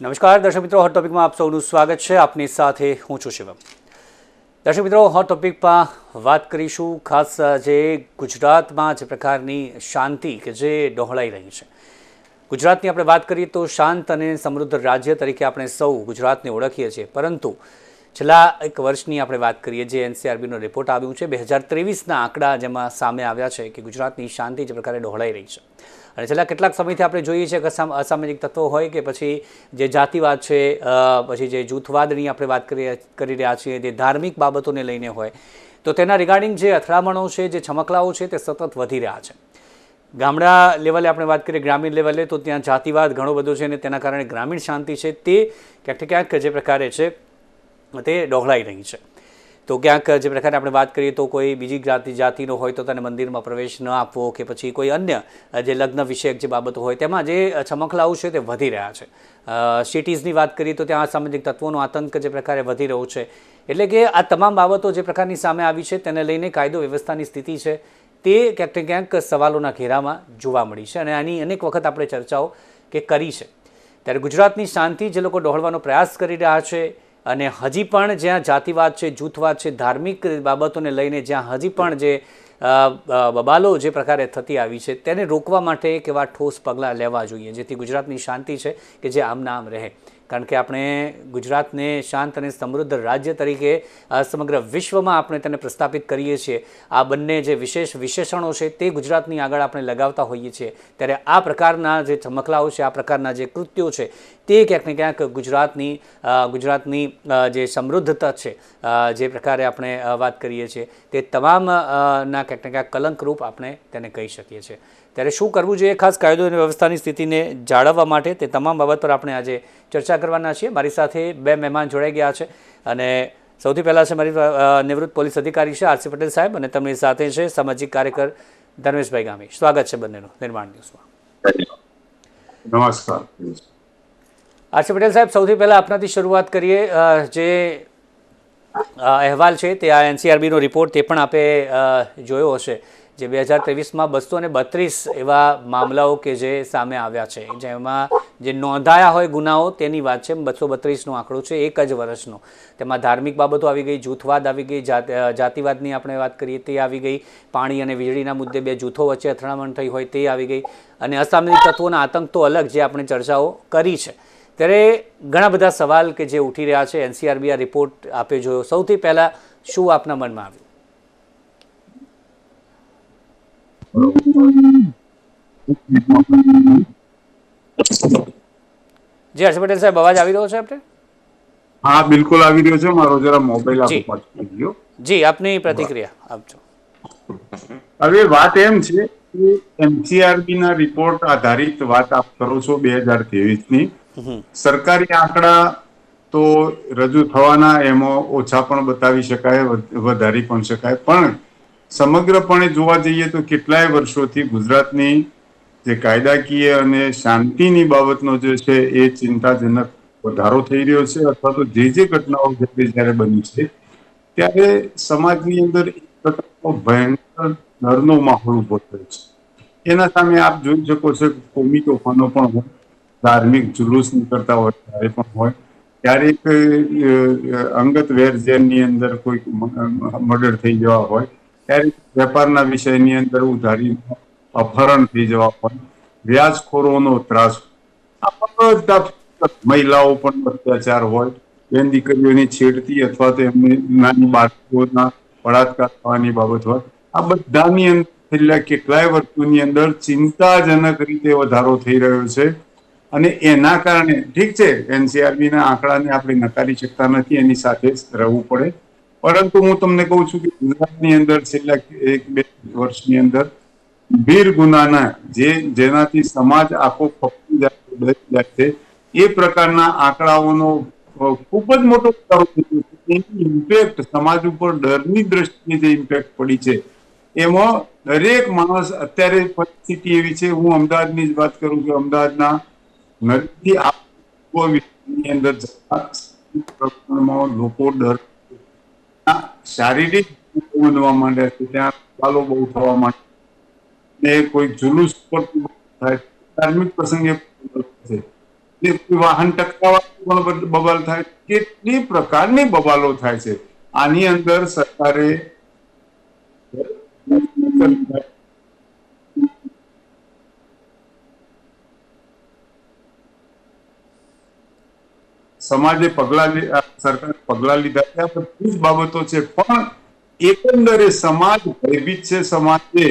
નમસ્કાર. દર્શક મિત્રો હોટ ટોપિકમાં આપ સૌનું સ્વાગત છે. આપની સાથે હું છું શિવમ. દર્શક મિત્રો હોટ ટોપિકમાં વાત કરીશું ખાસ જે ગુજરાતમાં જે પ્રકારની શાંતિ કે જે ડહોળાઈ રહી છે. ગુજરાતની આપણે વાત કરીએ તો શાંત અને સમૃદ્ધ રાજ્ય તરીકે આપણે સૌ ગુજરાતને ઓળખીએ છીએ. પરંતુ છેલ્લા એક વર્ષની આપણે વાત કરીએ, જે એનસીઆરબીનો રિપોર્ટ આવ્યું છે, બે હજાર ત્રેવીસના આંકડા જેમાં સામે આવ્યા છે કે ગુજરાતની શાંતિ જે પ્રકારે ડહોળાઈ રહી છે. અને છેલ્લા કેટલાક સમયથી આપણે જોઈએ છીએ કે અસામ- અસામાજિક તત્વો હોય કે પછી જે જાતિવાદ છે પછી જે જૂથવાદની આપણે વાત કરી કરી રહ્યા છીએ, જે ધાર્મિક બાબતોને લઈને હોય, તો તેના રિગાર્ડિંગ જે અથડામણો છે, જે છમકલાઓ છે, તે સતત વધી રહ્યા છે. ગામડા લેવલે આપણે વાત કરીએ, ગ્રામીણ લેવલે, તો ત્યાં જાતિવાદ ઘણો બધો છે અને તેના કારણે ગ્રામીણ શાંતિ છે તે ક્યાંક ક્યાંક જે પ્રકારે છે, તે ડોહળાઈ રહી છે. તો ક્યાંક જે પ્રકારે આપણે વાત કરીએ તો કોઈ બીજી જાતિ જાતિનો હોય તો તેને મંદિરમાં પ્રવેશ ન આપવો કે પછી કોઈ અન્ય જે લગ્ન વિષયક જે બાબતો હોય તેમાં જે છમખલાઓ છે તે વધી રહ્યા છે. સિટીઝની વાત કરીએ તો ત્યાં સામાજિક તત્વોનો આતંક જે પ્રકારે વધી રહ્યો છે. એટલે કે આ તમામ બાબતો જે પ્રકારની સામે આવી છે તેને લઈને કાયદો વ્યવસ્થાની સ્થિતિ છે તે ક્યાંક ક્યાંક સવાલોના ઘેરામાં જોવા મળી છે અને આની અનેક વખત આપણે ચર્ચાઓ કે કરી છે. ત્યારે ગુજરાતની શાંતિ જે લોકો ડહોળવાનો પ્રયાસ કરી રહ્યા છે અને હજી પણ જ્યાં જાતિવાદ છે, જૂથવાદ છે, ધાર્મિક બાબતોને લઈને જ્યાં હજી પણ જે બબાલો જે પ્રકારે થતી આવી છે, તેને રોકવા માટે એક એવા ઠોસ પગલાં લેવા જોઈએ, જેથી ગુજરાતની શાંતિ છે કે જે આમ નામ રહે. કારણ કે આપણે ગુજરાતને શાંત અને સમૃદ્ધ રાજ્ય તરીકે સમગ્ર વિશ્વમાં આપણે તેને પ્રસ્થાપિત કરીએ છીએ. આ બંને જે વિશેષ વિશેષણો છે તે ગુજરાતની આગળ આપણે લગાવતા હોઈએ છીએ. ત્યારે આ પ્રકારના જે ચમકલાઓ છે, આ પ્રકારના જે કૃત્યો છે, તે ક્યાંક ને ક્યાંક ગુજરાતની ગુજરાતની જે સમૃદ્ધતા છે જે પ્રકારે આપણે વાત કરીએ છીએ, તે તમામના ક્યાંક ને ક્યાંક કલંકરૂપ આપણે તેને કહી શકીએ છીએ. ત્યારે શું કરવું જોઈએ ખાસ કાયદો અને વ્યવસ્થાની સ્થિતિને જાળવવા માટે તે તમામ બાબત પર આપણે આજે ચર્ચા કરવાના છીએ. મારી સાથે બે મહેમાન જોડાઈ ગયા છે અને સૌથી પહેલાં છે મારી નિવૃત્ત પોલીસ અધિકારી છે આરસી પટેલ સાહેબ અને તેમની સાથે છે સામાજિક કાર્યકર ધર્મેશભાઈ ગામી. સ્વાગત છે બંનેનું નિર્માણ ન્યૂઝમાં. નમસ્કાર. આરસી પટેલ સાહેબ સૌથી પહેલાં આપનાથી શરૂઆત કરીએ જે અહેવાલ છે તે આ એનસીઆરબીનો રિપોર્ટ તે પણ આપે જોયો હશે. જે બે હજાર ત્રેવીસમાં બસો ને બત્રીસ એવા મામલાઓ કે જે સામે આવ્યા છે, જેમાં જે નોંધાયા હોય ગુનાઓ, તેની વાત છે, બસો બત્રીસનો આંકડો છે, એક જ વર્ષનો. તેમાં ધાર્મિક બાબતો આવી ગઈ, જૂથવાદ આવી ગઈ, જાત જાતિવાદની આપણે વાત કરીએ તે આવી ગઈ, પાણી અને વીજળીના મુદ્દે બે જૂથો વચ્ચે અથડામણ થઈ હોય તે આવી ગઈ, અને અસામાન્ય તત્વોના આતંક તો અલગ જે આપણે ચર્ચાઓ કરી છે. ત્યારે ઘણા બધા સવાલ કે જે ઉઠી રહ્યા છે એનસીઆરબી આ રિપોર્ટ આપે જોયો. સૌથી પહેલાં શું આપના મનમાં આવ્યું? જી હર્ષ પટેલ સાહેબ અવાજ આવી રહ્યો છે આપણે હા બિલકુલ આવી રહ્યો છે. મારો જરા મોબાઈલ. આપો પાછો ગયો જી આપની પ્રતિક્રિયા આપજો હવે વાત એમ છે કે એમસીઆરબી ના રિપોર્ટ આધારિત વાત આપ કરો છો બે હજાર ત્રેવીસની સરકારી આંકડા તો રજૂ થવાના એમાં ઓછા પણ બતાવી શકાય વધારી પણ શકાય. પણ સમગ્રપણે જોવા જઈએ તો કેટલાય વર્ષોથી ગુજરાતની જે કાયદાકીય અને શાંતિની બાબતનો જે છે એ ચિંતાજનક વધારો થઈ રહ્યો છે અથવા તો જે જે ઘટનાઓ જ્યારે બની છે, ત્યારે સમાજની અંદર ભયંકર ડરનો માહોલ ઊભો થયો છે. એના સામે આપ જોઈ શકો છો કે કોમી તોફાનો પણ હોય, ધાર્મિક જુલુસ નીકળતા હોય, ત્યારે પણ હોય. ક્યારેક અંગત વેર જેમની અંદર કોઈ મર્ડર થઈ જવા હોય ક્યારેક વેપારના વિષયની અંદર ઉધારી અપહરણ થઈ જવા પણ વ્યાજખોરોનો ત્રાસ. મહિલાઓ પણ અત્યાચાર હોય, બેન દીકરીઓની છેડતી અથવા તો એમની નાની બાળકોના બળાત્કાર થવાની બાબત હોય, આ બધાની અંદર છેલ્લા કેટલાય વર્ષોની અંદર ચિંતાજનક રીતે વધારો થઈ રહ્યો છે. અને એના કારણે ઠીક છે એનસીઆરબી ના આંકડાને આપણે નકારી શકતા નથી, એની સાથે રહેવું પડે. પરંતુ હું તમને કહું છું કે ગુજરાતની અંદર છેલ્લા એક બે વર્ષની અંદર ગંભીર ગુનાના જે જેનાથી સમાજ આખો ફફડી જાય જાય છે, એ પ્રકારના આંકડાઓનો ખૂબ જ મોટો વધારો થયો છે. એની ઇમ્પેક્ટ સમાજ ઉપર ડરની દ્રષ્ટિએ જે ઇમ્પેક્ટ પડી છે, એમાં દરેક માણસ અત્યારે પરિસ્થિતિ એવી છે, હું અમદાવાદની જ વાત કરું કે અમદાવાદના નદીથી અંદર લોકો ડર શારીરિક બનવા માંડે છે, ત્યાં ચાલો બહુ થવા માંડે ને કોઈ જુલુસ પર થાય, ધાર્મિક પ્રસંગે છે. કોઈ વાહન ટકરાવવાનું પણ બબાલ થાય, કેટલી પ્રકારની બબાલો થાય છે. આની અંદર સરકારે સમાજે પગલા સરકારે પગલા લીધા છે આ બધી જ બાબતો છે. પણ એકંદરે સમાજ ભયભીત છે સમાજે.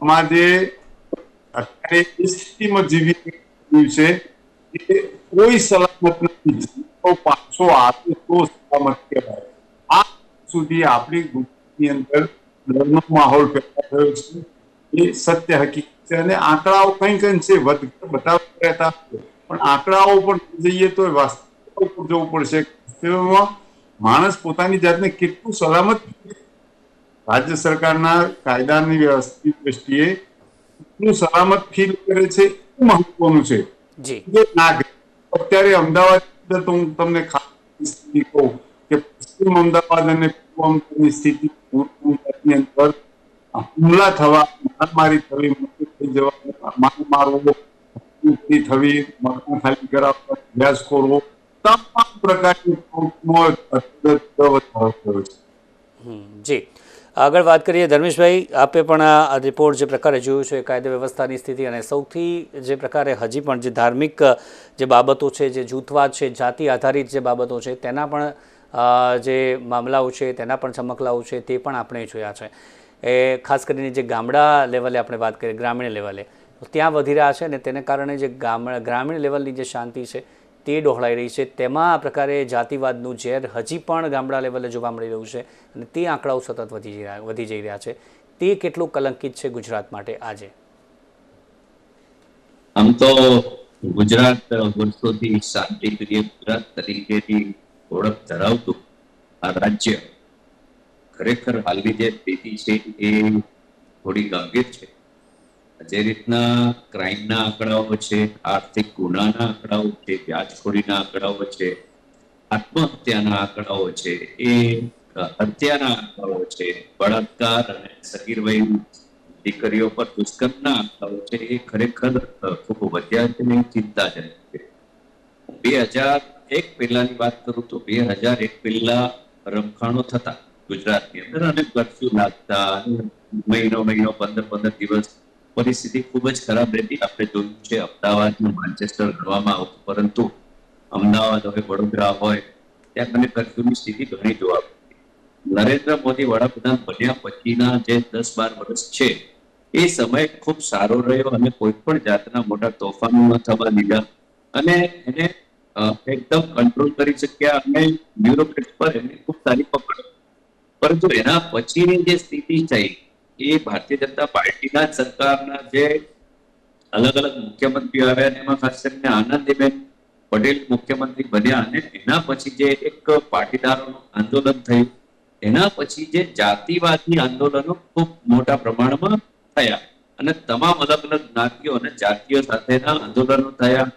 સમાજે અત્યારે એ સ્થિતિમાં જીવી રહ્યું છે કે કોઈ સલામત નથી. પાછો આવે તો સલામત કહેવાય. આ સુધી આપણી ગુજરાતની અંદર ડરનો માહોલ પેદા થયો છે. એ સત્ય હકીકત છે અને આંકડાઓ કઈ કઈ છે. બતાવતા રહેતા પણ આંકડાઓ પણ જઈએ તો વાસ્તવિક જવું પડશે. વાસ્તવમાં માણસ પોતાની જાતને કેટલું સલામત રાજ્ય સરકારના કાયદાની વ્યવસ્થિત દ્રષ્ટિએ કેટલું સલામત ફીલ કરે છે એ મહત્વનું છે? જે. નાગરિક અત્યારે અમદાવાદ તો હું તમને ખાસ કહું કે પશ્ચિમ અમદાવાદ અને પૂર્વ અમદાવાદની સ્થિતિ પૂર્વની અંદર હુમલા થવા મારામારી થવી મૃત્યુ થઈ જવા માર મારવો થવી મકાન ખાલી કરાવવા અભ્યાસખોરો તમામ જી. આગળ વાત કરીએ, ધર્મેશભાઈ, આપે પણ આ રિપોર્ટ જે પ્રકારે જોયું છે, કાયદા વ્યવસ્થાની સ્થિતિ અને સૌથી જે પ્રકારે હજી પણ જે ધાર્મિક, જે બાબતો છે, જે જૂથવાદ છે, જાતિ આધારિત જે બાબતો છે, તેના પણ જે મામલાઓ છે, તેના પણ ચમકલાઓ છે, તે પણ આપણે જોયા છે. એ ખાસ કરીને જે ગામડા લેવલે આપણે વાત કરીએ, ગ્રામીણ લેવલે. ત્યાં વધી રહ્યા છે અને તેને કારણે જે ગામ, ગ્રામીણ લેવલની જે શાંતિ છે તે ડહોળાઈ રહી છે. તેમાં આ પ્રકારે જાતિવાદનું ઝેર હજી પણ ગામડા લેવલે જોવા મળી રહ્યું છે અને તે આંકડાઓ સતત વધી રહ્યા, વધી જઈ રહ્યા છે. તે કેટલું કલંકિત છે ગુજરાત માટે આજે? આમ તો ગુજરાત વર્ષોથી શાંતિપ્રિય ગુજરાત તરીકેની ઓળખ ધરાવતું આ રાજ્ય ખરેખર હાલની જે સ્થિતિ છે એ થોડી ગંભીર છે. જે રીતના ક્રાઇમના આંકડાઓ છે, આર્થિક ગુનાના આંકડાઓ છે, વ્યાજખોરીના આંકડાઓ છે, આત્મહત્યાના આંકડાઓ છે, એ હત્યાના આંકડાઓ છે, બળાત્કાર અને સગીર વયની દીકરીઓ પર દુષ્કર્મના આંકડાઓ છે, એ ખરેખર ખૂબ વધ્યા છે અને ચિંતાજનક છે. બે હજાર એક પહેલાની વાત કરું તો બે હજાર એક પહેલા રમખાણો થતા ગુજરાતની અંદર અને કરફ્યુ લાગતા મહિનો મહિનો પંદર પંદર દિવસ પરિસ્થિતિ ખૂબ જ ખરાબ રહેતી. આપણે જોયું છે અમદાવાદનું માન્ચેસ્ટર ગણવામાં આવતું, પરંતુ અમદાવાદ હોય, વડોદરા હોય, ત્યાં મને કરફ્યુની સ્થિતિ ઘણી જોવા નરેન્દ્ર મોદી વડાપ્રધાન બન્યા પછીના જે દસ બાર વર્ષ છે, એ સમય ખૂબ સારો રહ્યો અને કોઈ પણ જાતના મોટા તોફાનો ન થવા દીધા. અને એને એકદમ કંટ્રોલ કરી શક્યા અને બ્યુરોક્રેટ પર એમને ખૂબ સારી પકડ. પરંતુ એના પછીની જે સ્થિતિ થઈ એ ભારતીય જનતા પાર્ટીના સરકારના જે અલગ અલગ મુખ્યમંત્રીઓ આવ્યા એમાં ખાસ કરીને આનંદીબેન પટેલ મુખ્યમંત્રી બન્યા અને એના પછી જે એક પાટીદારોનું આંદોલન થયું, એના પછી જે જાતિવાદી આંદોલનો ખૂબ મોટા પ્રમાણમાં થયા અને તમામ અલગ અલગ જ્ઞાતિઓ અને જાતિઓ સાથેના આંદોલનો થયા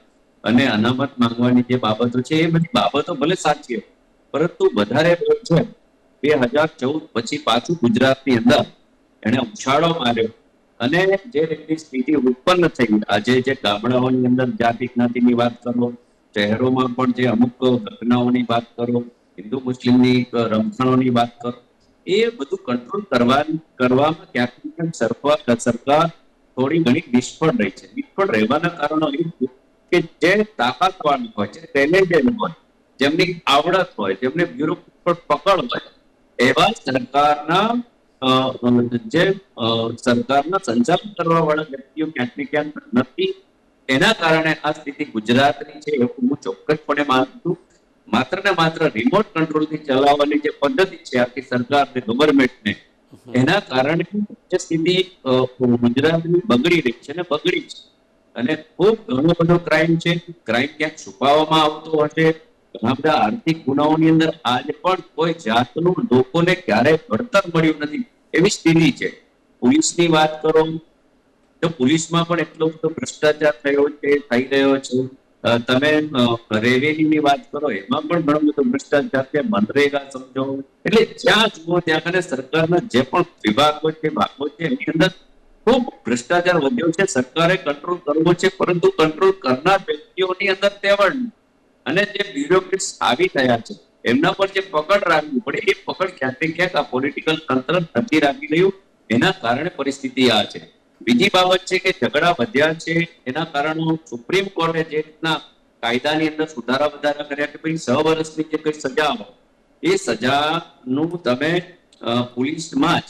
અને અનામત માંગવાની જે બાબતો છે, એ બધી બાબતો ભલે સાચી પરંતુ વધારે છે, બે હજાર ચૌદ પછી પાછું ગુજરાતની અંદર એને ઉછાળો માર્યો. અને જે રીતની સ્થિતિ ઉત્પન્ન થઈ, આજે જે ગામડાઓની અંદર જાતિ જ્ઞાતિની વાત કરો, શહેરોમાં પણ જે અમુક ઘટનાઓની વાત કરો, હિન્દુ મુસ્લિમની રમખાણોની વાત કરો, એ બધું કંટ્રોલ કરવા કરવામાં ક્યાંક ક્યાંક સરકાર સરકાર થોડી ઘણી નિષ્ફળ રહી છે. નિષ્ફળ રહેવાના કારણો એ કે જે તાકાતવાન હોય છે ટેલેન્ટેડ હોય, જેમની આવડત હોય, જેમને બ્યુરો પર પકડ હોય, એવા સરકારના જે સરકારના સંચાલન કરવા વાળા વ્યક્તિઓ ક્યાંક ને ક્યાંક નથી એના કારણે આ સ્થિતિ ગુજરાતની છે એવું હું ચોક્કસપણે માનું છું. માત્ર ને માત્ર રિમોટ કંટ્રોલથી ચલાવવાની જે પદ્ધતિ છે આખી સરકારને ગવર્મેન્ટને એના કારણે જે સ્થિતિ ગુજરાતની બગડી રહી છે ને બગડી છે. અને ખૂબ ઘણો બધો ક્રાઇમ છે. ક્રાઇમ ક્યાંક છુપાવવામાં આવતો હશે ઘણા બધા આર્થિક ગુનાઓની અંદર આજે પણ કોઈ જાતનું લોકોને ક્યારેય વળતર મળ્યું નથી, એવી સ્થિતિ છે. પોલીસની વાત કરો, તો પોલીસમાં પણ એટલો બધો ભ્રષ્ટાચાર થયો છે, થઈ રહ્યો છે. તમે રેવેન્યુની વાત કરો, એમાં પણ ઘણો બધો ભ્રષ્ટાચાર છે, મનરેગા સમજો. એટલે જ્યાં જુઓ, ત્યાં કને સરકારના જે પણ વિભાગો છે, ભાગો છે, એની અંદર ખૂબ ભ્રષ્ટાચાર વધ્યો છે. સરકારે કંટ્રોલ કરવો છે, પરંતુ કંટ્રોલ કરનાર વ્યક્તિઓની અંદર તેવડ. અને જે બ્યુરોક્રેટ્સ આવી થયા છે, એમના પર જે પકડ રાખવી પડે, એ પકડ ક્યાંક ક્યાંક આ પોલિટિકલ તંત્ર નથી રાખી રહ્યું, એના કારણે પરિસ્થિતિ આ છે. બીજી બાબત છે કે ઝઘડા વધ્યા છે, એના કારણો સુપ્રીમ કોર્ટે જે રીતના કાયદાની અંદર સુધારા વધારા કર્યા કે ભાઈ છ વર્ષની જે કઈ સજા હોય, એ સજાનું તમે પોલીસમાં જ,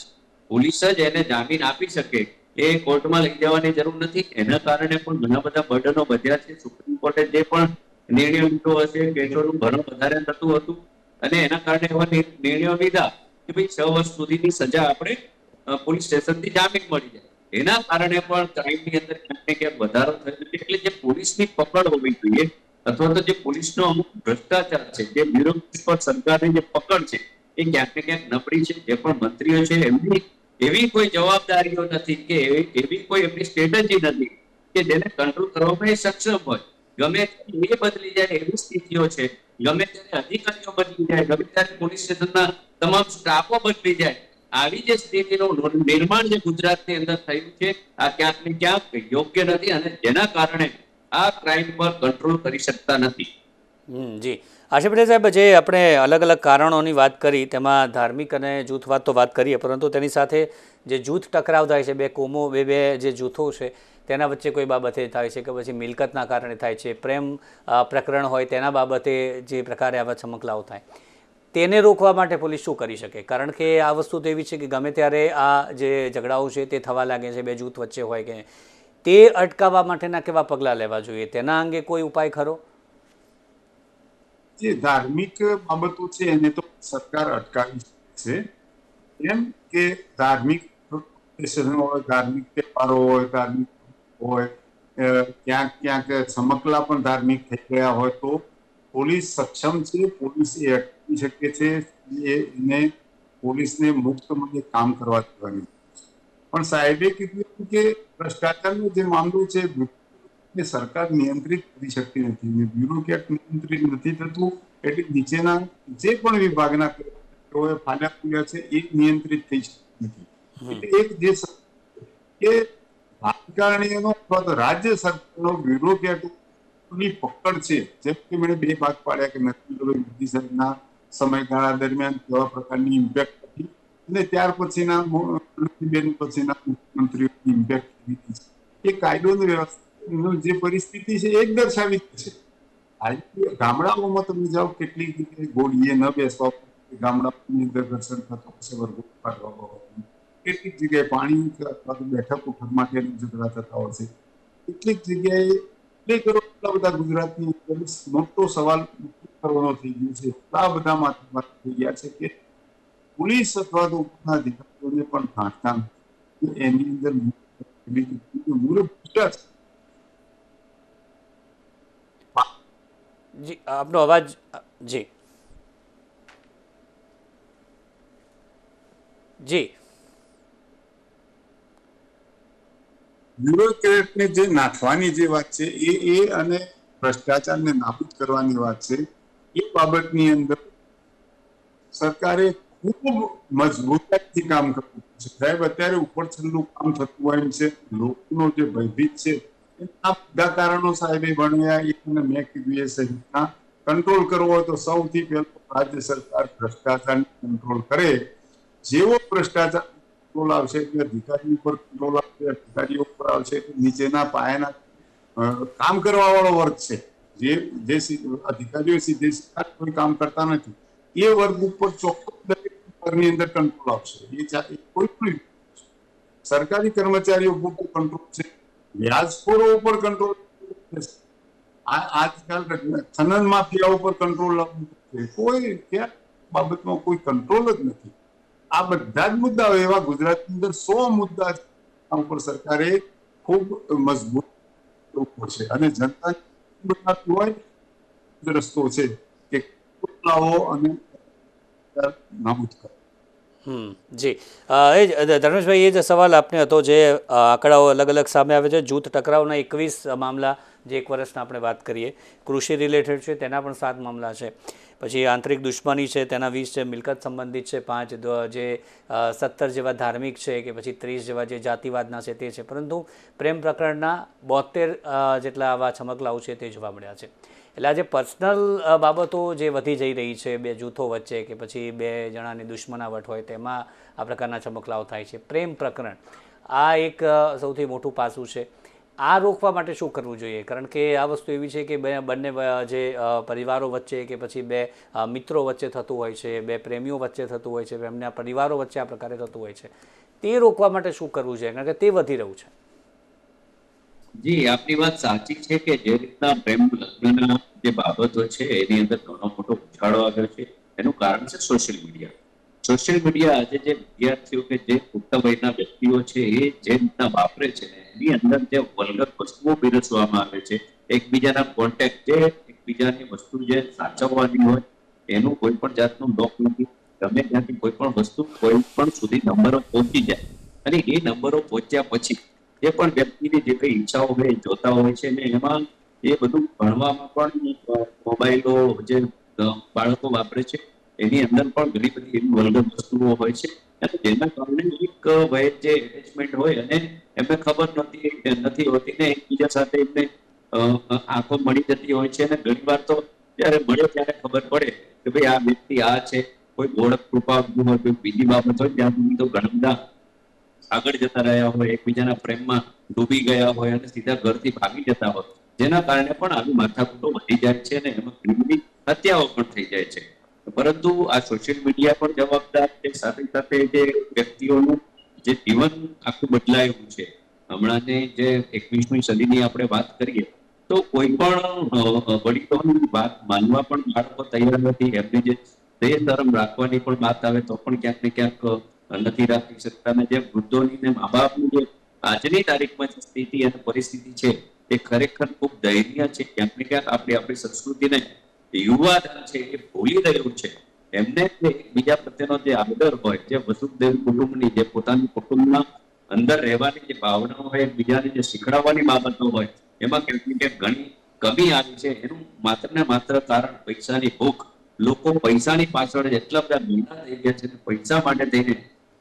પોલીસ જ એને જામીન આપી શકે, એ કોર્ટમાં લઈ જવાની જરૂર નથી. એના કારણે પણ ઘણા બધા બર્ડનો વધ્યા છે. સુપ્રીમ કોર્ટે જે પણ નિર્ણયો લીધો હશે કેસોનું ભરણ વધારે થતું હતું અને એના કારણે એવા નિર્ણયો લીધા કે ભાઈ છ વર્ષ સુધીની સજા આપણે પોલીસ સ્ટેશનથી જામીન મળી જાય. એના કારણે પણ ક્રાઇમની અંદર ક્યાંક ને ક્યાંક વધારો થયો એટલે જે પોલીસની પકડ હોવી જોઈએ, અથવા તો જે પોલીસનો અમુક ભ્રષ્ટાચાર છે, જે બ્યુરોક્રેસી પર સરકારની જે પકડ છે, એ ક્યાંક ને ક્યાંક નબળી છે. જે પણ મંત્રીઓ છે, એમની, એવી કોઈ જવાબદારીઓ નથી કે એવી કોઈ એમની સ્ટ્રેટેજી નથી કે જેને કંટ્રોલ કરવામાં સક્ષમ હોય. ગમે એ બદલી જાય એવી સ્થિતિઓ છે. ગમે ત્યારે અધિકારીઓ બદલી જાય, ગમે ત્યારે પોલીસ સ્ટેશનના તમામ સ્ટાફો બદલી જાય, આવી જે સ્થિતિનું નિર્માણ જે ગુજરાતની અંદર થયું છે, આ ક્યાંક ને ક્યાંક યોગ્ય નથી અને જેના કારણે આ ક્રાઇમ પર કંટ્રોલ કરી શકતા નથી. જી. આશા પટેલ સાહેબ, જે આપણે અલગ અલગ કારણોની વાત કરી, તેમાં ધાર્મિક અને જૂથવાદ તો વાત કરીએ, પરંતુ તેની સાથે જે જૂથ ટકરાવ થાય છે, બે કોમો, બે બે જે જૂથો છે તેના વચ્ચે કોઈ બાબતે થાય છે કે પછી મિલકતના કારણે થાય છે, પ્રેમ પ્રકરણ હોય તેના બાબતે જે પ્રકારે આવા ચમકલાઓ થાય. તેને રોકવા માટે પોલીસ શું કરી શકે? કારણ કે આ વસ્તુ તો એવી છે કે ગમે ત્યારે આ જે ઝઘડાઓ છે તે થવા લાગે છે, બે જૂથ વચ્ચે હોય કે તે અટકાવવા માટેના કેવા પગલાં લેવા જોઈએ? તેના અંગે કોઈ ઉપાય ખરો? જે ધાર્મિક બાબતો છે એને તો સરકાર અટકાવી છે. એમ કે ધાર્મિક ધાર્મિક તહેવારો હોય, ધાર્મિક હોય અ, ક્યાંક ક્યાંક ચમકલા પણ ધાર્મિક થઈ ગયા હોય તો પોલીસ સક્ષમ છે પોલીસ એ અટકાવી શકે છે એ એને પોલીસને મુક્ત મને કામ કરવા દેવાની. પણ સાહેબે કીધું એમ કે ભ્રષ્ટાચારનો જે મામલો છે એ સરકાર નિયંત્રિત કરી શકતી નથી ને બ્યુરોક્રેટ નિયંત્રિત નથી થતું એટલે નીચેના જે પણ વિભાગના કર્મચારીઓ ફાલ્યા ફૂલ્યા છે એ નિયંત્રિત થઈ શકતી નથી. એટલે એક જે સ- કે રાજકારણીઓનો અથવા તો રાજ્ય સરકારનો ની પકડ છે? જેમ કે મેં બે ભાગ પાડ્યા કે નથી મોદી સાહેબના સમયગાળા દરમિયાન કેવા પ્રકારની ઇમ્પેક્ટ હતી અને ત્યાર પછીના બેન પછીના મુખ્યમંત્રીઓની ઇમ્પેક્ટ કરી છે એ કાયદોની વ્યવસ્થા જે પરિસ્થિતિ છે એ દર્શાવી છે. ગામડાઓમાં તમે જાઓ કેટલીક ગોળીએ ન બેસવા પડે, ગામડાઓની અંદર ઘર્ષણ થતો હશે વર્ગો કાઢવા. કેટલીક જગ્યાએ પાણી અથવા તો બેઠક ઉઠક માટેનું ઝઘડા થતા હોય છે. કેટલીક જગ્યાએ પ્લે કરો એટલા બધા ગુજરાતની અંદર મોટો સવાલ કરવાનો થઈ ગયો છે. એટલા બધા માથે થઈ ગયા છે કે પોલીસ અથવા તો ઉપરના અધિકારીઓને પણ નથી. એની અંદર મૂળભૂત જી, આપનો અવાજ, જી. જી. બ્યુરોક્રેટને જે નાખવાની જે વાત છે, એ એ અને ભ્રષ્ટાચારને નાબૂદ કરવાની વાત છે, એ બાબતની અંદર સરકારે ખૂબ મજબૂતાઈથી કામ કરવું છે. સાહેબ, અત્યારે ઉપર કામ થતું હોય છે. લોકોનો જે ભયભીત છે આ બધા કારણો સાહેબે ભણ્યા, એ અને મેં કીધું એ સહિતના કંટ્રોલ કરવો હોય તો સૌથી પહેલો રાજ્ય સરકાર ભ્રષ્ટાચારને કંટ્રોલ કરે. જેવો ભ્રષ્ટાચાર કંટ્રોલ આવશે કે અધિકારી ઉપર કંટ્રોલ આવશે, અધિકારીઓ ઉપર આવશે કે નીચેના પાયાના કામ કરવા વાળો વર્ગ છે. જે જે અધિકારીઓ સીધે સીધા કોઈ કામ કરતા નથી. એ વર્ગ ઉપર ચોક્કસ દરેક વિભાગની અંદર કંટ્રોલ આવશે. એ કોઈ પણ સરકારી કર્મચારીઓ ઉપર કંટ્રોલ છે. વ્યાજખોરો ઉપર કંટ્રોલ આજકાલ ખનન માફિયા ઉપર કંટ્રોલ કોઈ, ક્યાં બાબતમાં કોઈ કંટ્રોલ જ નથી. આ બધા જ મુદ્દાઓ એવા ગુજરાતની અંદર સો મુદ્દા આ ઉપર સરકારે ખૂબ મજબૂત છે અને જનતા બનાવતી હોય રસ્તો છે કે લાવો અને નાબૂદ કરો જી. એ જ ધર્મેશભાઈ, એ જ સવાલ આપને હતો જે આંકડાઓ અલગ અલગ સામે આવે છે. જૂથ ટકરાવના એકવીસ મામલા જે એક વર્ષના આપણે વાત કરીએ. કૃષિ રિલેટેડ છે, તેના પણ સાત મામલા છે. પછી આંતરિક દુશ્મની છે, તેના વીસ છે, મિલકત સંબંધિત છે, પાંચ જે સત્તર જેવા ધાર્મિક છે કે પછી ત્રીસ જેવા જે જાતિવાદના છે તે છે. પરંતુ પ્રેમ પ્રકરણના બોતેર જેટલા આવા છમકલાઓ છે તે જોવા મળ્યા છે. એટલે આજે પર્સનલ બાબતો જે વધી જઈ રહી છે, બે જૂથો વચ્ચે કે પછી બે જણાની દુશ્મનાવટ હોય, તેમાં આ પ્રકારના ચમકલાઓ થાય છે. પ્રેમ પ્રકરણ આ એક સૌથી મોટું પાસું છે. આ રોકવા માટે શું કરવું જોઈએ? કારણ કે આ વસ્તુ એવી છે કે બંને જે પરિવારો વચ્ચે કે પછી બે મિત્રો વચ્ચે થતું હોય છે, બે પ્રેમીઓ વચ્ચે થતું હોય છે એમના પરિવારો વચ્ચે આ પ્રકારે થતું હોય છે. તે રોકવા માટે શું કરવું જોઈએ? કારણ કે તે વધી રહ્યું છે. જી, આપની વાત સાચી છે કે જે રીતના પ્રેમ લગ્નના જે બાબતો છે, એની અંદર ઘણો મોટો ઉછાળો આવ્યો છે. એનું કારણ છે સોશિયલ મીડિયા સોશિયલ મીડિયા આજે જે વિદ્યાર્થીઓ કે જે પુખ્ત વયના વ્યક્તિઓ છે, એ જે રીતના વાપરે છે, એની અંદર જે વલગર વસ્તુઓ પીરસવામાં આવે છે, એકબીજાના કોન્ટેક્ટ જે એકબીજાની વસ્તુ જે સાચવવાની હોય, એનું કોઈ પણ જાતનું લોક નથી. ગમે ત્યાંથી કોઈ પણ વસ્તુ કોઈ પણ સુધી નંબરો પહોંચી જાય. અને એ નંબરો પહોંચ્યા પછી જે પણ વ્યક્તિની જે કઈ ઈચ્છાઓ એ જોતા હોય છે ને, એમાં એ બધું ભણવામાં પણ, મોબાઈલો જે બાળકો વાપરે છે, એની અંદર પણ ઘણી બધી એવી વલ્ગર વસ્તુઓ હોય છે. અને જેના કારણે એક વય જે એટેચમેન્ટ હોય અને એમને ખબર નથી નથી હોતી ને, એકબીજા સાથે એમને આંખો મળી જતી હોય છે અને ઘણી વાર તો જ્યારે મળે ત્યારે ખબર પડે કે ભાઈ આ વ્યક્તિ આ છે. કોઈ ઓળખ કૃપા હોય, કોઈ બીજી બાબત હોય, ત્યાં સુધી તો ઘણા બધા આગળ જતા રહ્યા હોય, એકબીજાના પ્રેમમાં ડૂબી ગયા હોય અને સીધા ઘરથી ભાગી જતા હોય, જેના કારણે પણ આવી માથાકૂટો વધી જાય છે અને એમાં ક્રિમિનલ હત્યાઓ પણ થઈ જાય છે. પરંતુ આ સોશિયલ મીડિયા પણ જવાબદાર છે, સાથે સાથે જે વ્યક્તિઓનું જે જીવન આખું બદલાયું છે, હમણાંની જે એકવીસમી સદીની આપણે વાત કરીએ, તો કોઈ પણ વડીલોની વાત માનવા પણ બાળકો તૈયાર નથી. એમની જે તે ધર્મ રાખવાની પણ વાત આવે તો પણ ક્યાંક ને ક્યાંક નથી રાખી શકતા અને જે વૃદ્ધોની ને મા બાપની જે આજની તારીખમાં જે સ્થિતિ અને પરિસ્થિતિ છે, એ ખરેખર ખૂબ દયનીય છે. ક્યાંક ને ક્યાંક આપણી આપણી સંસ્કૃતિને યુવાધન છે એ ભૂલી રહ્યું છે. એમને બીજા પ્રત્યેનો જે આદર હોય, જે વસુદેવ કુટુંબની, જે પોતાની કુટુંબના અંદર રહેવાની જે ભાવનાઓ હોય બીજાને જે શીખડાવવાની બાબતો હોય, એમાં ક્યાંક ને ઘણી કમી આવી છે. એનું માત્ર ને માત્ર કારણ પૈસાની ભૂખ. લોકો પૈસાની પાછળ એટલા બધા મીંડા થઈ ગયા છે પૈસા માટે થઈને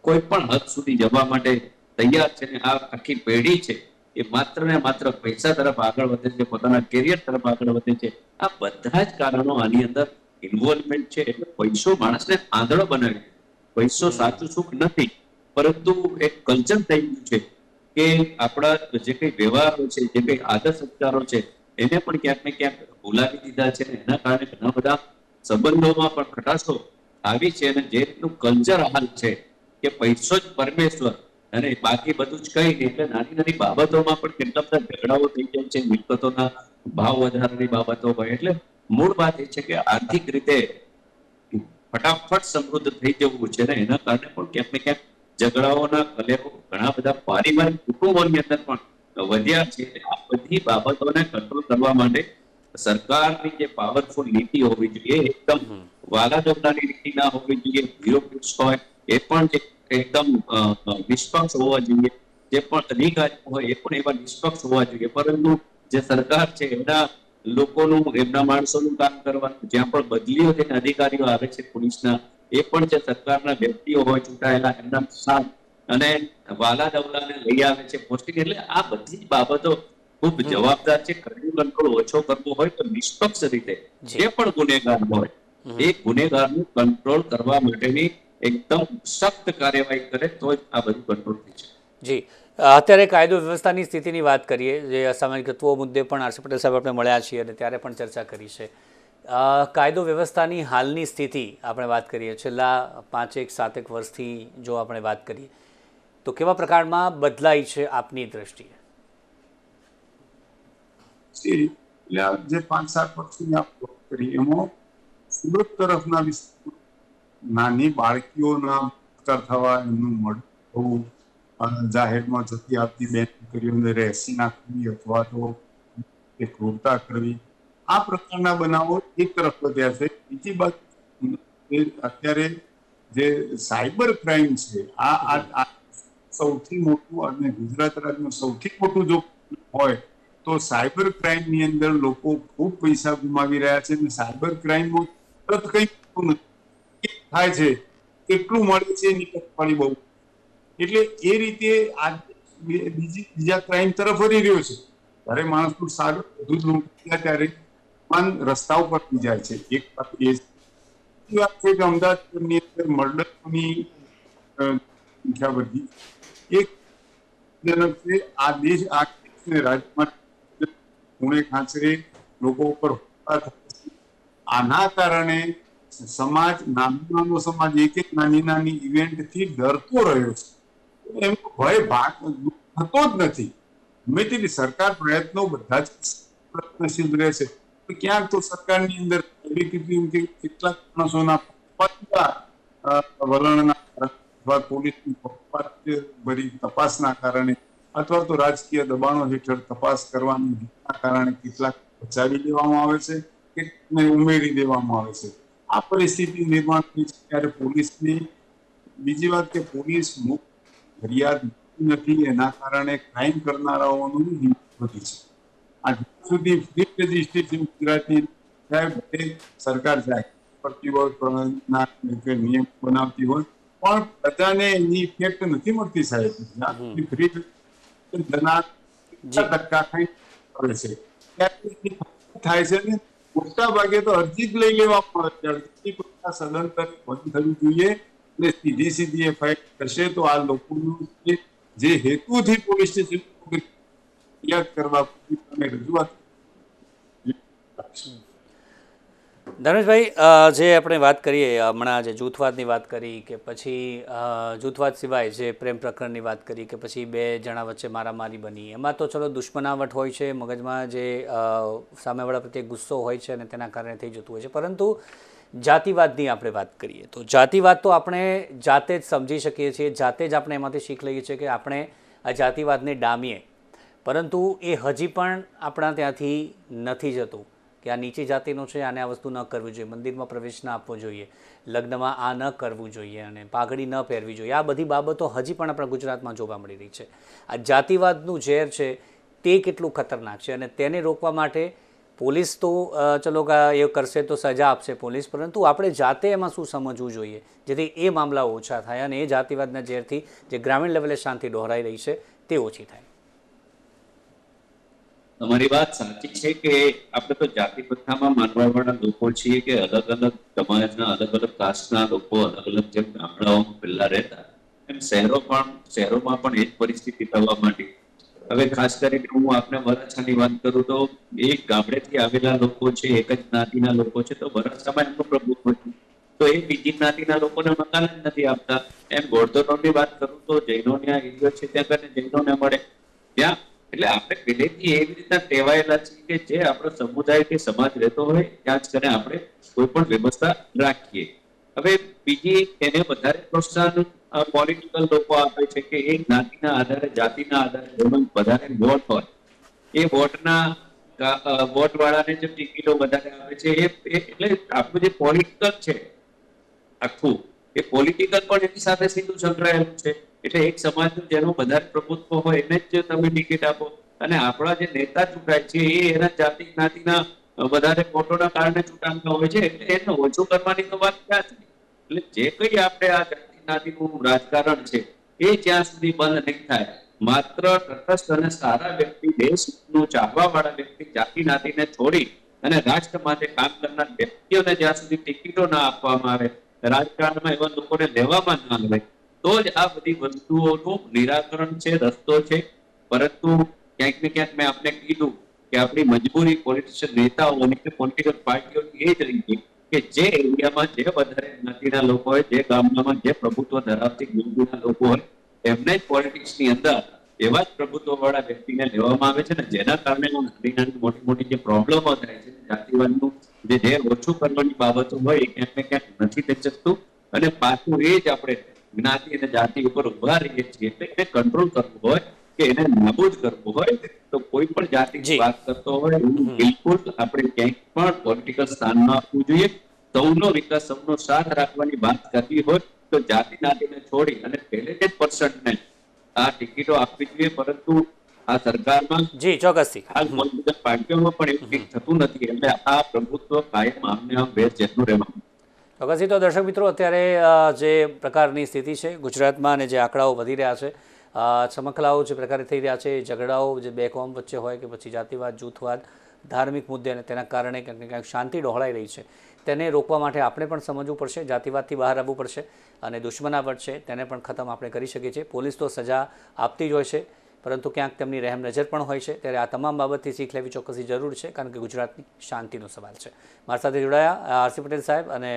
કોઈ પણ હદ સુધી જવા માટે તૈયાર છે ને આ આખી પેઢી છે, એ માત્ર ને માત્ર પૈસા તરફ આગળ વધે છે, પોતાના કેરિયર તરફ આગળ વધે છે, આ બધા જ કારણો આની અંદર ઇન્વોલ્વમેન્ટ છે. એટલે પૈસો માણસને આંધળો બનાવે. પૈસો સાચું સુખ નથી, પરંતુ એક કલ્ચર થઈ ગયું છે કે આપણા જે કઈ વ્યવહારો છે, જે કઈ આદર સંસ્કારો છે, એને પણ ક્યાંક ને ક્યાંક ભૂલાવી દીધા છે એના કારણે ઘણા બધા સંબંધોમાં પણ ખટાશો આવી છે અને જે રીતનું કલ્ચર હાલ છે કે પૈસો જ પરમેશ્વર. અને બાકી બધું જ કઈ નહીં. એટલે નાની નાની બાબતોમાં પણ કેટલા બધા ઝઘડાઓ થઈ જાય છે મિલકતોના ભાવ વધારાની બાબતો હોય. એટલે મૂળ વાત એ છે કે આર્થિક રીતે ફટાફટ સમૃદ્ધ થઈ જવું છે ને એના કારણે પણ ક્યાંક ને ક્યાંક ઝઘડાઓના કલેરો ઘણા બધા પારિવારિક કુટુંબોની અંદર પણ વધ્યા છે. આ બધી બાબતોને કંટ્રોલ કરવા માટે સરકારની જે પાવરફુલ નીતિ હોવી જોઈએ એકદમ વાલા જોગડાની નીતિ ના હોવી જોઈએ બ્યુરોક્રેટ્સ હોય એ પણ એકદમ નિષ્પક્ષ હોવા જોઈએ. જે પણ અધિકારીઓ હોય એ પણ એવા નિષ્પક્ષ હોવા જોઈએ. પરંતુ જે સરકાર છે એના લોકોનું એમના માણસોનું કામ કરવાનું જ્યાં પણ બદલીઓ થઈને અધિકારીઓ આવે છે પોલીસના એ પણ જે સરકારના વ્યક્તિઓ હોય ચૂંટાયેલા એમના સાથ અને વાલા દવલાને લઈ આવે છે પોસ્ટિંગ એટલે આ બધી જ બાબતો ખૂબ જવાબદાર છે. ક્રાઇમ કંટ્રોલ ઓછો કરવો હોય તો નિષ્પક્ષ રીતે જે. પણ ગુનેગાર હોય એ ગુનેગારનું કંટ્રોલ કરવા માટેની એકદમ સખ્ત કાર્યવાહી કરે તો જ આ બધું કંટ્રોલ થઈ શકે. જી. અત્યારે કાયદો વ્યવસ્થાની સ્થિતિની વાત કરીએ જે અસામાજિક તત્વો મુદ્દે પણ આરસી પટેલ સાહેબ આપણે મળ્યા છીએ અને ત્યારે પણ ચર્ચા કરી છે. કાયદો વ્યવસ્થાની હાલની સ્થિતિ આપણે વાત કરીએ છેલ્લા પાંચેક સાતેક વર્ષથી જો આપણે વાત કરીએ તો કેવા પ્રકારમાં બદલાઈ છે આપની દ્રષ્ટિએ? એટલે જે પાંચ સાત વર્ષની આપ કરીએ એમાં સુરત તરફના વિસ્તાર નાની બાળકીઓના બળાત્કાર થવા એમનું મળવું જાહેરમાં જતી આવતી બેન દીકરીઓને રેસી નાખવી અથવા તો ક્રૂરતા કરવી, આ પ્રકારના બનાવો એક તરફ વધ્યા છે. બીજી બાજુ અત્યારે જે સાયબર ક્રાઇમ છે, આ આ સૌથી મોટું અને ગુજરાત રાજ્યનું સૌથી મોટું જો હોય, તો સાયબર ક્રાઇમની અંદર લોકો ખૂબ પૈસા ગુમાવી રહ્યા છે અને સાયબર ક્રાઇમ તરત કંઈ નથી થાય છે. કેટલું મળે છે એની બહુ. એટલે એ રીતે આ બીજી, બીજા ક્રાઇમ તરફ વળી રહ્યો છે. જ્યારે માણસનું સારું, બધું જ ત્યારે માન રસ્તા ઉપર થઈ જાય છે. એક વાત એ વાત છે કે અમદાવાદની અંદર મર્ડરની સંખ્યા વધી. એક જનક છે, આ દેશ, આ રાજ્યમાં ખૂણે ખાંચરે લોકો ઉપર આના કારણે સમાજ નાનો નાનો સમાજ એક એક નાની નાની ઇવેન્ટથી ડરતો રહ્યો છે. એમનો ભય ભાગ થતો જ નથી. ગમે તેની સરકાર પ્રયત્નો બધા જ પ્રયત્નશીલ રહે છે. ક્યાંક તો સરકારની અંદર કેટલાક માણસોના પક્ષપાતીતા, વલણના અથવા પોલીસની ભરી તપાસના કારણે અથવા તો રાજકીય દબાણો હેઠળ તપાસ કરવાની કારણે કેટલાક બચાવી લેવામાં આવે છે કેટલાકને ઉમેરી દેવામાં આવે છે. આ પરિસ્થિતિ નિર્માણ થઈ છે ત્યારે પોલીસની બીજી વાત કે પોલીસ મુક્ત ફરિયાદ નથી. એના કારણે ક્રાઇમ કરનારાઓનું હિંમત વધી છે. આ સુધી ફ્રી રજીસ્ટ્રેશન ગુજરાતની સાહેબ સરકાર જાય હોય નિયમ બનાવતી હોય પણ પ્રજાને એની ઇફેક્ટ નથી મળતી સાહેબ. ફ્રી ટકા કંઈ કરે છે. થાય છે ને મોટા ભાગે તો અરજી જ લઈ લેવામાં આવે છે સદંતર બંધ થવી જોઈએ એટલે સીધી સીધી એફઆઈઆર કરશે તો આ લોકોનું જે- હેતુથી પોલીસ સ્ટેશન ફરિયાદ કરવા રજૂઆત ધનુષભાઈ જે આપણે વાત કરીએ હમણાં જે જૂથવાદની વાત કરી કે પછી જૂથવાદ સિવાય જે પ્રેમ પ્રકરણની વાત કરી કે પછી બે જણા વચ્ચે મારામારી બની, એમાં તો ચલો દુશ્મનાવટ હોય છે, મગજમાં જે સામેવાળા પ્રત્યે ગુસ્સો હોય છે અને તેના કારણે થઈ જતું હોય છે. પરંતુ જાતિવાદની આપણે વાત કરીએ તો જાતિવાદ તો આપણે જાતે જ સમજી શકીએ છીએ, જાતે જ આપણે એમાંથી શીખ લઈએ છીએ કે આપણે આ જાતિવાદને ડામીએ. પરંતુ એ હજી પણ આપણા ત્યાંથી નથી જતું. કે આ નીચી જાતિનો છે, આને આ વસ્તુ ન કરવી જોઈએ. મંદિરમાં પ્રવેશ ન આપવો જોઈએ. લગ્નમાં આ ન કરવું જોઈએ અને પાઘડી ન પહેરવી જોઈએ. આ બધી બાબતો હજી પણ આપણા ગુજરાતમાં જોવા મળી રહી છે. આ જાતિવાદનું ઝેર છે તે કેટલું ખતરનાક છે અને તેને રોકવા માટે પોલીસ તો ચલો એ કરશે તો સજા આપશે પોલીસ, પરંતુ આપણે જાતે એમાં શું સમજવું જોઈએ? જેથી એ મામલા ઓછા થાય અને એ જાતિવાદના ઝેરથી જે ગ્રામીણ લેવલે શાંતિ દોહરાઈ રહી છે, તે ઓછી થાય. તમારી વાત સાચી છે કે આપણે તો જાતિ પ્રથામાં માનવાવાળા લોકો છીએ કે અલગ અલગ સમાજના, અલગ અલગ કાસ્ટના લોકો, અલગ અલગ જેમ ગામડાઓમાં પહેલા રહેતા. એમ શહેરો પણ, શહેરોમાં પણ એ જ પરિસ્થિતિ થવા માંડી. હવે ખાસ કરીને હું આપણે વરાછાની વાત કરું તો એક ગામડેથી આવેલા લોકો છે, એક જ જ્ઞાતિના લોકો છે, તો વરાછામાં એમનું પ્રભુત્વ છે તો એ બીજી જ્ઞાતિના લોકોને મકાન જ નથી આપતા. એમ ગોળધરોની વાત કરું તો જૈનોને આ એરિયો છે ત્યાં કરીને જૈનોને મળે. ત્યાં એટલે આપણે પહેલેથી એવી રીતના ટેવાયેલા છીએ કે જે આપણો સમુદાય કે સમાજ રહેતો હોય, ત્યાં જ કરીને આપણે કોઈ પણ વ્યવસ્થા રાખીએ. હવે બીજી એને વધારે પ્રોત્સાહન પોલિટિકલ લોકો આપે છે કે એ જ્ઞાતિના આધારે, જાતિના આધારે જેમાં વધારે વોટ હોય. એ વોટના વોટ વાળાને જે ટિકિટો વધારે આવે છે, એ એટલે આપણું જે પોલિટિકલ છે, આખું, એ પોલિટિકલ પણ એની સાથે સીધું સંકળાયેલું છે. એટલે એક સમાજનું જેનું વધારે પ્રભુત્વ હોય એને જ તમે ટિકિટ આપો. અને આપણા જે નેતા ચૂંટાય છે, એ એના જાતિ જ્ઞાતિના વધારે ફોટોના કારણે ચૂંટાતા હોય છે, એટલે એને ઓછું કરવાની તો વાત ક્યાં છે? એટલે જે કઈ આપણે આ જાતિ જ્ઞાતિનું રાજકારણ છે, એ જ્યાં સુધી બંધ નહીં થાય, માત્ર તટસ્થ અને સારા વ્યક્તિ, દેશનું ચાહવા વાળા વ્યક્તિ, જાતિ જ્ઞાતિને છોડી અને રાષ્ટ્ર માટે કામ કરનાર વ્યક્તિઓને જ્યાં સુધી ટિકિટો ના આપવામાં આવે, રાજકારણમાં એવા લોકોને લેવામાં ના આવે તો જ આ બધી વસ્તુઓનું નિરાકરણ છે, રસ્તો છે. પરંતુ ક્યાંક ને ક્યાંક મેં આપને કીધું કે આપણી મજબૂરી પોલિટિશિયન નેતાઓની કે પોલિટિકલ પાર્ટીઓની એ જ રહી કે જે એરિયામાં જે વધારે જ્ઞાતિના લોકો હોય, જે ગામડામાં જે પ્રભુત્વ ધરાવતી જ્ઞાતિના લોકો હોય, એમને જ પોલિટિક્સની અંદર એવા જ પ્રભુત્વ વાળા વ્યક્તિને લેવામાં આવે છે ને, જેના કારણે નાની મોટી મોટી જે પ્રોબ્લેમો થાય છે, જાતિવાદનું જે ઓછું કરવાની બાબતો હોય એ ક્યાંક ને ક્યાંક નથી થઈ શકતું. અને પાછું એ જ આપણે જ્ઞાતિ અને જાતિ ઉપર ઊભા રહીએ છીએ એટલે એને કંટ્રોલ કરવું હોય કે એને નાબૂદ કરવું હોય તો કોઈ પણ જાતિ વાત કરતો હોય એનું બિલકુલ આપણે ક્યાંય પણ પોલિટિકલ સ્થાન ન આપવું જોઈએ. સૌનો વિકાસ સૌનો સાથ રાખવાની વાત કરવી હોય તો જાતિ નાતિને છોડી અને પહેલે જ પર્સન્ટને આ ટિકિટો આપવી જોઈએ પરંતુ આ સરકારમાં જી ચોક્કસથી. હાલ પાર્ટીઓમાં પણ એવું કંઈક થતું નથી. એટલે આ પ્રભુત્વ કાયમ આમને આમ વેર જેટલું રહેવાનું ચોક્કસથી તો દર્શક મિત્રો, અત્યારે જે પ્રકારની સ્થિતિ છે ગુજરાતમાં અને જે આંકડાઓ વધી રહ્યા છે ચમકલાઓ જે પ્રકારે થઈ રહ્યા છે, ઝઘડાઓ જે બે કોમ વચ્ચે હોય કે પછી જાતિવાદ, જૂથવાદ, ધાર્મિક મુદ્દે અને તેના કારણે ક્યાંક ને ક્યાંક શાંતિ ડહોળાઈ રહી છે, તેને રોકવા માટે આપણે પણ સમજવું પડશે, જાતિવાદથી બહાર આવવું પડશે અને દુશ્મનાવટ છે, તેને પણ ખતમ આપણે કરી શકીએ છીએ. પોલીસ તો સજા આપતી જ હોય છે. પરંતુ ક્યાંક તેમની રહેમ નજર પણ હોય છે. ત્યારે આ તમામ બાબતથી શીખ લેવી ચોક્કસી જરૂર છે, કારણ કે ગુજરાતની શાંતિનો સવાલ છે. મારી સાથે જોડાયા આરસી પટેલ સાહેબ અને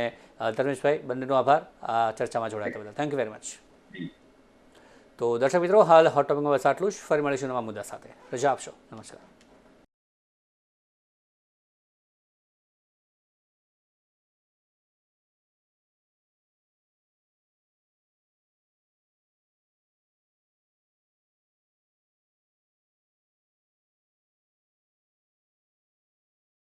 ધર્મેશભાઈ, બંનેનો આભાર. આ ચર્ચામાં જોડાયા બદલ. થેન્ક યુ વેરી મચ તો દર્શક મિત્રો, હાલ હોટ ટોપિકમાં બસ આટલું જ. ફરી મળીશું નવા મુદ્દા સાથે. રજા આપશો. નમસ્કાર.